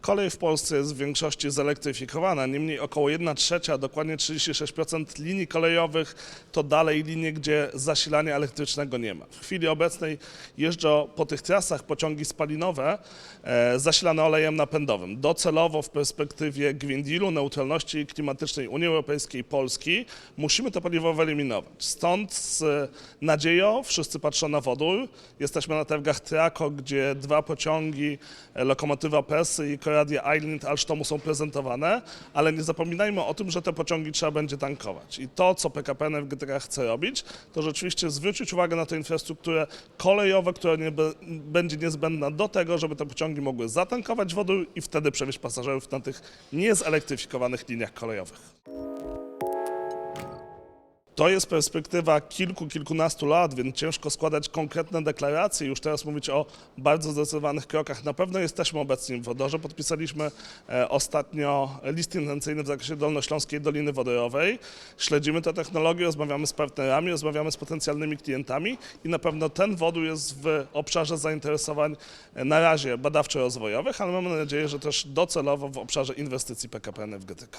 Kolej w Polsce jest w większości zelektryfikowana, niemniej około 1 trzecia, dokładnie 36% linii kolejowych to dalej linie, gdzie zasilania elektrycznego nie ma. W chwili obecnej jeżdżą po tych trasach pociągi spalinowe e, zasilane olejem napędowym. Docelowo w perspektywie Green Dealu, neutralności klimatycznej Unii Europejskiej, Polski musimy to paliwo wyeliminować. Stąd z nadzieją wszyscy patrzą na wodór. Jesteśmy na targach Trako, gdzie dwa pociągi, e, lokomotywa Persy i Coradia Island Alstomu są prezentowane, ale nie zapominajmy o tym, że te pociągi trzeba będzie tankować. I to, co PKP Energetyka chce robić, to rzeczywiście zwrócić uwagę na tę infrastrukturę kolejową, która nie będzie niezbędna do tego, żeby te pociągi mogły zatankować wodór i wtedy przewieźć pasażerów na tych niezelektryfikowanych liniach kolejowych. To jest perspektywa kilku, kilkunastu lat, więc ciężko składać konkretne deklaracje. Już teraz mówić o bardzo zdecydowanych krokach. Na pewno jesteśmy obecni w wodorze. Podpisaliśmy e, ostatnio list intencyjny w zakresie Dolnośląskiej Doliny Wodorowej. Śledzimy tę technologię, rozmawiamy z partnerami, rozmawiamy z potencjalnymi klientami i na pewno ten wodór jest w obszarze zainteresowań e, na razie badawczo-rozwojowych, ale mamy nadzieję, że też docelowo w obszarze inwestycji PKP Energetyka.